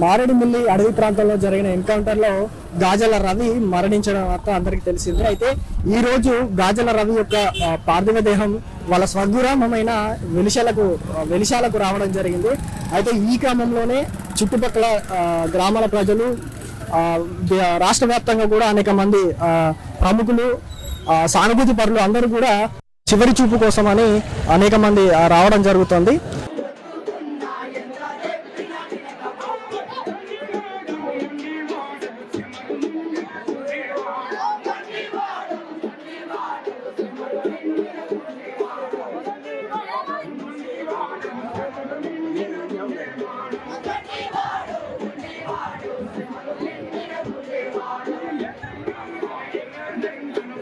మారేడుమిల్లి అడవి ప్రాంతంలో జరిగిన ఎన్కౌంటర్లో గాజల రవి మరణించడం వార్త అందరికీ తెలిసిందే. అయితే ఈ రోజు గాజల రవి యొక్క పార్థివ దేహం వాళ్ళ స్వగ్రామమైన వెలిశాలకు వెలిశాలకు రావడం జరిగింది. అయితే ఈ క్రమంలోనే చుట్టుపక్కల గ్రామాల ప్రజలు రాష్ట్ర వ్యాప్తంగా కూడా అనేక మంది ప్రముఖులు సానుభూతి పరులు అందరూ కూడా చివరి చూపు కోసమని అనేక మంది రావడం జరుగుతుంది.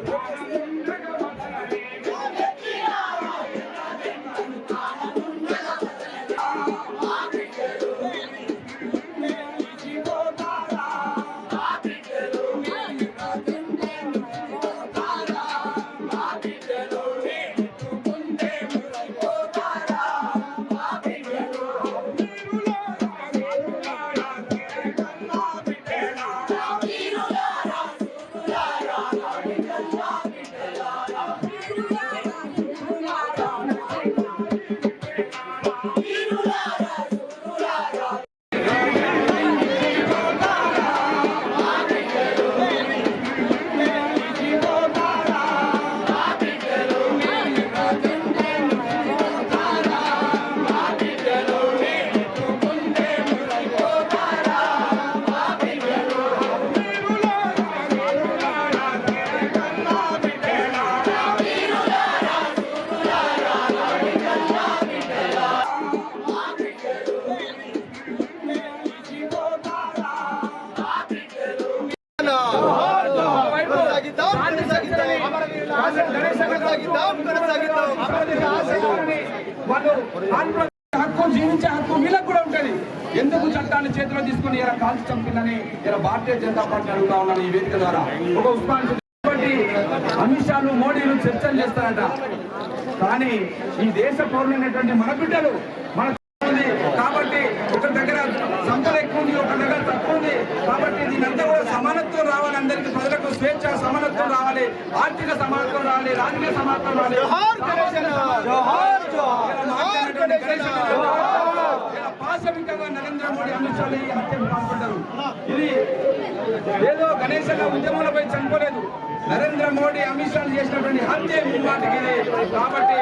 Thank you. కొనసాగిద్దాం. కొనసాగిద్దాం హక్కు జీవించే హక్కు వీళ్ళకు కూడా ఉంటుంది. ఎందుకు చట్టాన్ని చేతిలో తీసుకుని ఇలా కాల్చి చంపిందని ఇలా భారతీయ జనతా పార్టీ అడుగుతా ఉన్నాను ఈ వేదిక ద్వారా? ఒక ఉస్మాన్ అమిత్ షాలు మోడీలు చర్చలు చేస్తారట. కానీ ఈ దేశ పౌరులైనటువంటి మన బిడ్డలు మన కాబట్టి ఒక దగ్గర సంపద ఎక్కువ ఉంది ఒక దగ్గర తక్కువ ఉంది. కాబట్టి దీనంతా కూడా సమానత్వం రావాలి అందరికీ. ప్రజలకు స్వేచ్ఛ సమానత్వం రావాలి ఆర్థిక సమానత్వం రావాలి రాజకీయ సమానత్వం రావాలి. పాశవికంగా నరేంద్ర మోడీ అమిత్ షా హత్యకు పాల్పడ్డారు ఇది ఏదో గణేశన్న ఉద్యమంలోపై చనిపోలేదు నరేంద్ర మోడీ అమిత్ షా చేసినటువంటి హత్య ముమ్మాటికి కాబట్టి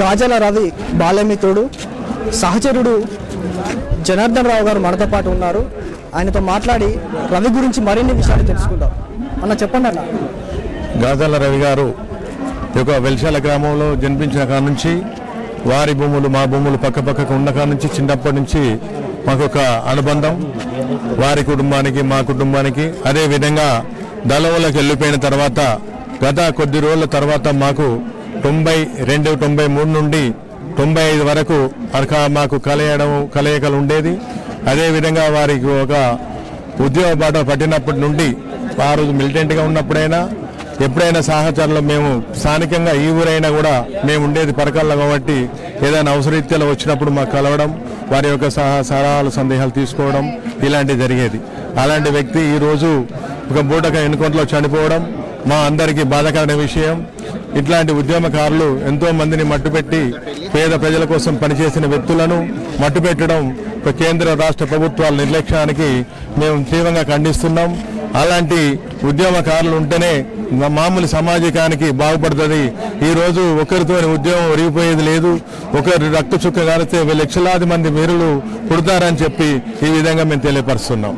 గాజల రవి బాల్యమిత్రుడు సహచరుడు జనార్దన్ రావు గారు మనతో పాటు ఉన్నారు. ఆయనతో మాట్లాడి రవి గురించి మరిన్ని విషయాలు తెలుసుకుందాం. అన్న చెప్పండి అన్న. గాజాల రవి గారు యొక్క వెల్శాల గ్రామంలో జన్మించిన కాడ నుంచి వారి భూములు మా భూములు పక్క పక్కకు ఉన్న కాడ నుంచి చిన్నప్పటి నుంచి మాకు ఒక అనుబంధం. వారి కుటుంబానికి మా కుటుంబానికి అదే విధంగా దళవులకు వెళ్ళిపోయిన తర్వాత గత కొద్ది రోజుల తర్వాత మాకు తొంభై రెండు తొంభై మూడు నుండి తొంభై ఐదు వరకు అరక మాకు కలయడం కలయికలు ఉండేది. అదేవిధంగా వారికి ఒక ఉద్యోగ బాట పట్టినప్పటి నుండి ఆ రోజు మిలిటెంట్గా ఉన్నప్పుడైనా ఎప్పుడైనా సహచరులు మేము స్థానికంగా ఈ ఊరైనా కూడా మేము ఉండేది పరకాల్లో కాబట్టి ఏదైనా అవసరీత్యాలు వచ్చినప్పుడు మాకు కలవడం వారి యొక్క సహా సలహాలు సందేహాలు తీసుకోవడం ఇలాంటివి జరిగేది. అలాంటి వ్యక్తి ఈరోజు ఒక బూటక ఎన్నుకొంటలో చనిపోవడం మా అందరికీ బాధకరమైన విషయం. ఇట్లాంటి ఉద్యమకారులు ఎంతో మందిని మట్టుపెట్టి పేద ప్రజల కోసం పనిచేసిన వ్యక్తులను మట్టుపెట్టడం కేంద్ర రాష్ట్ర ప్రభుత్వాల నిర్లక్ష్యానికి మేము తీవ్రంగా ఖండిస్తున్నాం. అలాంటి ఉద్యమకారులు ఉంటేనే మా మామూలు సమాజానికి బాగుపడుతుంది. ఈరోజు ఒకరితో ఉద్యమం ఒరిగిపోయేది లేదు. ఒకరి రక్త చుక్క కారితే లక్షలాది మంది వీరులు పుడతారని చెప్పి ఈ విధంగా మేము తెలియపరుస్తున్నాం.